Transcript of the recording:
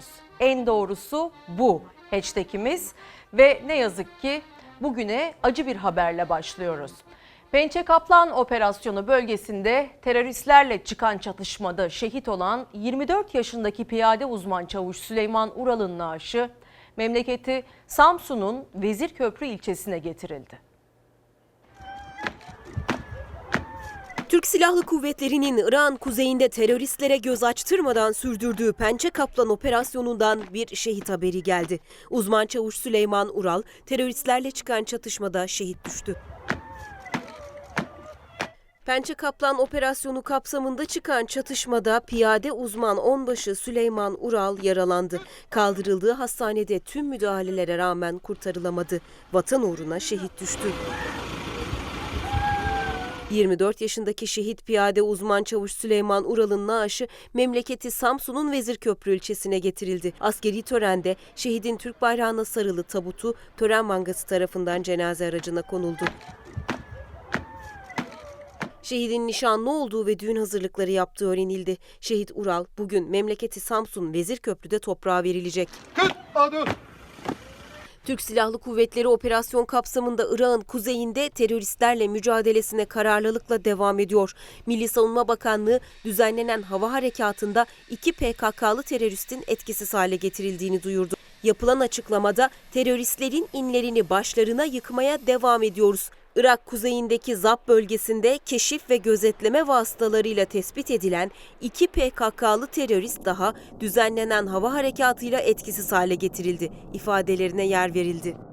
diyoruz. En doğrusu bu hashtagimiz ve ne yazık ki bugüne acı bir haberle başlıyoruz. Pençe Kaplan operasyonu bölgesinde teröristlerle çıkan çatışmada şehit olan 24 yaşındaki piyade uzman çavuş Süleyman Ural'ın naaşı memleketi Samsun'un Vezirköprü ilçesine getirildi. Türk Silahlı Kuvvetleri'nin İran kuzeyinde teröristlere göz açtırmadan sürdürdüğü Pençe Kaplan operasyonundan bir şehit haberi geldi. Uzman çavuş Süleyman Ural teröristlerle çıkan çatışmada şehit düştü. Pençe Kaplan operasyonu kapsamında çıkan çatışmada piyade uzman onbaşı Süleyman Ural yaralandı. Kaldırıldığı hastanede tüm müdahalelere rağmen kurtarılamadı. Vatan uğruna şehit düştü. 24 yaşındaki şehit piyade uzman çavuş Süleyman Ural'ın naaşı memleketi Samsun'un Vezirköprü ilçesine getirildi. Askeri törende şehidin Türk bayrağına sarılı tabutu tören mangası tarafından cenaze aracına konuldu. Şehidin nişanlı olduğu ve düğün hazırlıkları yaptığı öğrenildi. Şehit Ural bugün memleketi Samsun Vezirköprü'de toprağa verilecek. Kıt adı. Türk Silahlı Kuvvetleri operasyon kapsamında Irak'ın kuzeyinde teröristlerle mücadelesine kararlılıkla devam ediyor. Milli Savunma Bakanlığı düzenlenen hava harekatında iki PKK'lı teröristin etkisiz hale getirildiğini duyurdu. Yapılan açıklamada teröristlerin inlerini başlarına yıkmaya devam ediyoruz. Irak kuzeyindeki ZAP bölgesinde keşif ve gözetleme vasıtalarıyla tespit edilen iki PKK'lı terörist daha düzenlenen hava harekatıyla etkisiz hale getirildi. ifadelerine yer verildi.